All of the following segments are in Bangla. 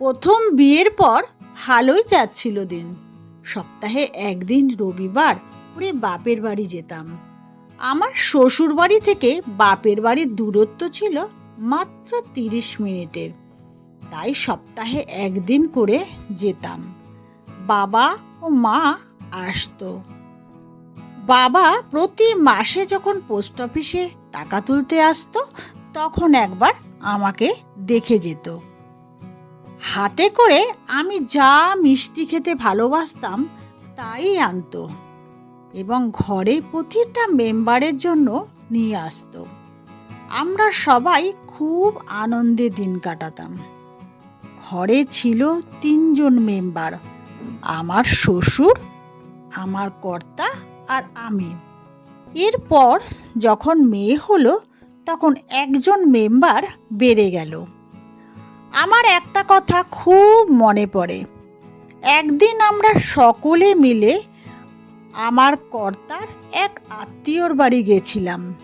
প্রথম বিয়ের পর ভালোই যাচ্ছিল দিন। সপ্তাহে একদিন রবিবার করে বাপের বাড়ি যেতাম। আমার শ্বশুর বাড়ি থেকে বাপের বাড়ির দূরত্ব ছিল মাত্র তিরিশ মিনিটের। তাই সপ্তাহে একদিন করে যেতাম। বাবা ও মা আসতো। বাবা প্রতি মাসে যখন পোস্ট অফিসে টাকা তুলতে আসতো, তখন একবার আমাকে দেখে যেত। হাতে করে আমি যা মিষ্টি খেতে ভালোবাসতাম, তাই আনতো এবং ঘরে প্রতিটা মেম্বারের জন্য নিয়ে আসতো। আমরা সবাই খুব আনন্দে দিন কাটাতাম। ঘরে ছিল তিনজন মেম্বার, আমার শ্বশুর, আমার কর্তা আর আমি। এরপর যখন মেয়ে হলো, তখন একজন মেম্বার বেড়ে গেল। আমার একটা কথা খুব মনে পড়ে। একদিন আমরা সকলে মিলে আমার কর্তার এক আত্মীয়র বাড়ি গেছিলাম।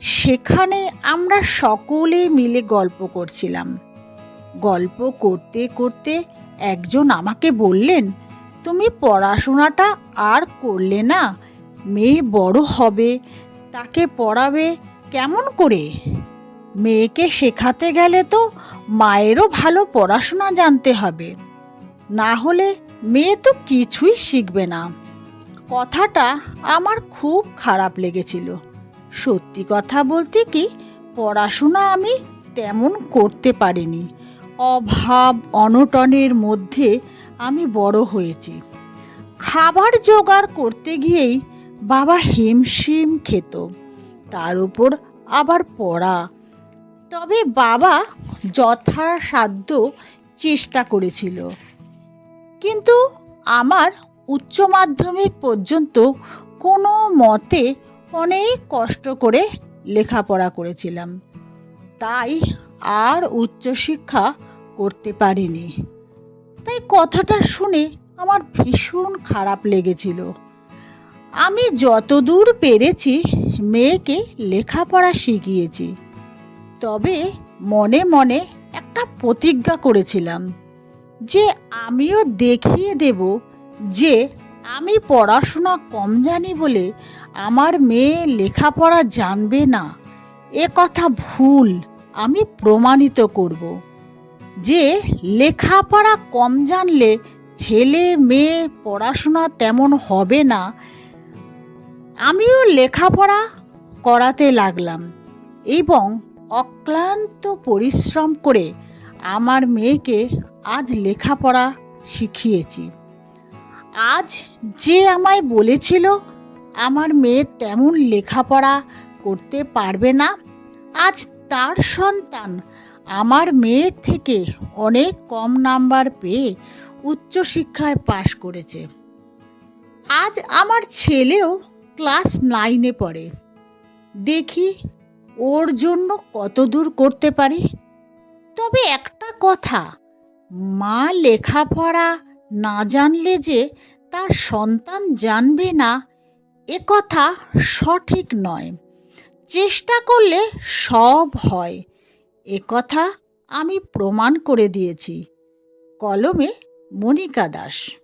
সেখানে আমরা সকলে মিলে গল্প করছিলাম। গল্প করতে করতে একজন আমাকে বললেন, তুমি পড়াশোনাটা আর করলে না, মেয়ে বড় হবে, তাকে পড়াবে কেমন করে? মেয়েকে শেখাতে গেলে তো মায়েরও ভালো পড়াশোনা জানতে হবে। না হলে মেয়ে তো কিছুই শিখবে না। কথাটা আমার খুব খারাপ লেগেছিল। সত্যি কথা বলতে কি, পড়াশোনা আমি তেমন করতে পারিনি। অভাব, অনটনের মধ্যে আমি বড় হয়েছি। খাবার জোগাড় করতে গিয়েই বাবা হিমশিম খেত। তার উপর আবার পড়া। তবে বাবা যথাসাধ্য চেষ্টা করেছিল। কিন্তু আমার উচ্চ মাধ্যমিক পর্যন্ত কোনো মতে অনেক কষ্ট করে লেখাপড়া করেছিলাম। তাই আর উচ্চশিক্ষা করতে পারিনি। তাই কথাটা শুনে আমার ভীষণ খারাপ লেগেছিল। আমি যতদূর পেরেছি মেয়েকে লেখাপড়া শিখিয়েছি। তবে মনে মনে একটা প্রতিজ্ঞা করেছিলাম যে আমিও দেখিয়ে দেব যে আমি পড়াশোনা কম জানি বলে আমার মেয়ে লেখাপড়া জানবে না। এ কথা ভুল, আমি প্রমাণিত করব। যে লেখাপড়া কম জানলে ছেলে মেয়ে পড়াশোনা তেমন হবে না, আমিও লেখাপড়া করাতে লাগলাম এবং অক্লান্ত পরিশ্রম করে আমার মেয়েকে আজ লেখাপড়া শিখিয়েছি। আজ যে আমায় বলেছিল, আমার মেয়ে তেমন লেখাপড়া করতে পারবে না। আজ তার সন্তান আমার মেয়ের থেকে অনেক কম নাম্বার পেয়ে উচ্চশিক্ষায় পাশ করেছে। আজ আমার ছেলেও ক্লাস নাইনে পড়ে। দেখি ওর জন্য কত দূর করতে পারি? তবে একটা কথা, মা লেখাপড়া না জানলে যে তার সন্তান জানবে না, এ কথা সঠিক নয়। চেষ্টা করলে সব হয়। এ কথা আমি প্রমাণ করে দিয়েছি। কলমে মনিকা দাস।